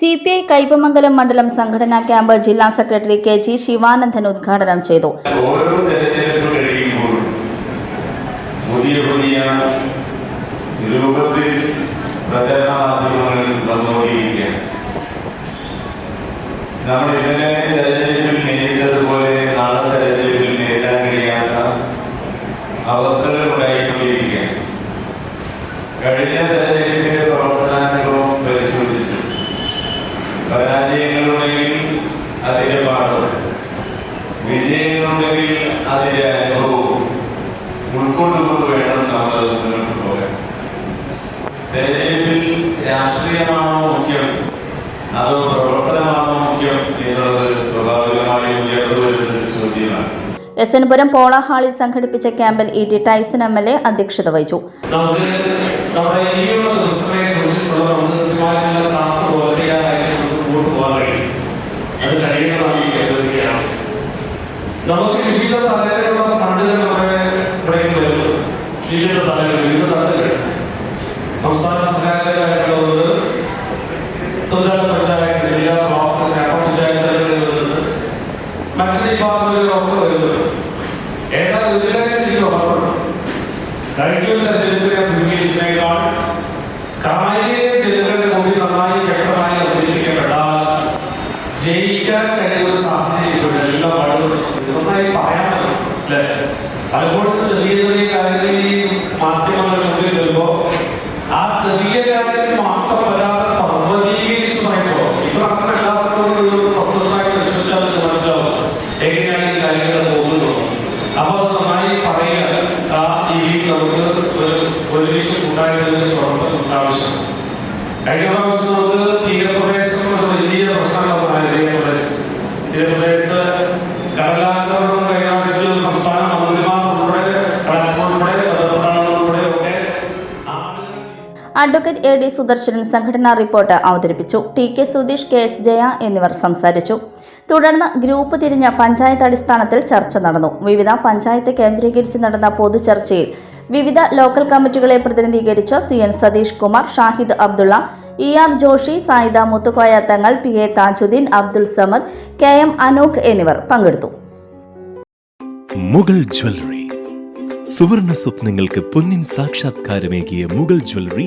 C P I Kaipamangalam മണ്ഡലം സംഘടനാ camp ജില്ലാ സെക്രട്ടറി കെ ജി ശിവാനന്ദൻ ഉദ്ഘാടനം ചെയ്തു. പ്രചരണ വന്നുകൊണ്ടിരിക്കുകയാണ്. നമ്മൾ പരാജയങ്ങളുണ്ടെങ്കിൽ അതിന്റെ പാഠവും വിജയങ്ങളുണ്ടെങ്കിൽ അതിന്റെ അനുഭവവും ഉൾക്കൊണ്ടുകൊണ്ട് വേണം നമ്മൾ മുന്നോട്ട് പോകാൻ. തെരഞ്ഞെടുപ്പിൽ രാഷ്ട്രീയമാണോ മുഖ്യം? അതോ പ്രവർത്തനമാണോ മുഖ്യം എന്നുള്ളത് സ്വാഭാവികമായി ഉയർന്നു വരുന്ന ചോദ്യമാണ്. എസ് എൻ പുരം പോള ഹാളിൽ സംഘടിപ്പിച്ച ക്യാമ്പിൽ E T Tyson M L A അധ്യക്ഷത വഹിച്ചു. നമുക്ക് വിവിധ തലങ്ങളിലുള്ള ഫണ്ടുകൾ നമ്മുടെ ഇവിടെ വരുന്നു. വിവിധ തലങ്ങൾ വിവിധ തലങ്ങൾ സംസ്ഥാന സഹായകരായിട്ടുള്ളത് ത്രിതല പഞ്ചായത്ത് ജില്ലാ ബ്ലോക്ക് ഗ്രാമപഞ്ചായത്ത് തലങ്ങളിൽ വരുന്നത് മറ്റ് ഡിപ്പാർട്ട്മെന്റുകളൊക്കെ വരുന്നത്. ഏതാ ഒരു കാര്യം എനിക്ക് ഉറപ്പുണ്ട് കഴിഞ്ഞ തെരഞ്ഞെടുപ്പിനെ അഭിമുഖീകരിച്ചതിനേക്കാൾ കായിക ജനങ്ങളുടെ മുമ്പിൽ നന്നായി വ്യക്തമായി അവതരിപ്പിക്കപ്പെട്ടാൽ ജയിക്കാൻ കഴിയുന്ന സാഹചര്യം എല്ലാ അല്ലേ പലപ്പോഴും ചെറിയ ചെറിയ കാര്യങ്ങൾ ഈ മാധ്യമങ്ങളുടെ മുമ്പിൽ വരുമ്പോൾ ആ ചെറിയ കാര്യത്തിൽ മാത്രം വരാതെ പർവതീകരിച്ച് പറയുമ്പോൾ ഇപ്പൊ അങ്ങനെ എല്ലാ സ്ഥലത്തും വസ്തുതായിട്ട് പരിശോധിച്ചാൽ നിങ്ങൾക്ക് മനസ്സിലാവും എങ്ങനെയാണ് ഈ കാര്യങ്ങൾ പോകുന്നത്. അപ്പൊ അത് നന്നായി പറയുക. ആ രീതിയിൽ നമുക്ക് ഒരു ഒരുമിച്ച് കൂട്ടായ്മയിൽ പ്രവർത്തനം ആവശ്യം. കഴിഞ്ഞ പ്രാവശ്യം നമുക്ക് തീരപ്രദേശം ഒരു വലിയ പ്രശ്നമുള്ള സമയം തീരപ്രദേശം. തീരപ്രദേശത്ത് കടലാക്രമണം അഡ്വക്കേറ്റ് എ ഡി സുദർശനൻ സംഘടനാ റിപ്പോർട്ട് അവതരിപ്പിച്ചു. T K Sudheesh K S Jaya എന്നിവർ സംസാരിച്ചു. തുടർന്ന് ഗ്രൂപ്പ് തിരിഞ്ഞ പഞ്ചായത്ത് അടിസ്ഥാനത്തിൽ ചർച്ച നടന്നു. വിവിധ പഞ്ചായത്ത് കേന്ദ്രീകരിച്ച് നടന്ന പൊതുചർച്ചയിൽ വിവിധ ലോക്കൽ കമ്മിറ്റികളെ പ്രതിനിധീകരിച്ച C N Satheesh Kumar Shahid Abdulla E R Joshi Sayida Muthukoya Thangal P A Thajudheen Abdul Samad K M Anookh എന്നിവർ പങ്കെടുത്തു. മുഗൾ ജ്വല്ലറി. സുവർണ സ്വപ്നങ്ങൾക്ക് പൊന്നിൻ സാക്ഷാത്കാരമേകിയ മുഗൾ ജ്വല്ലറി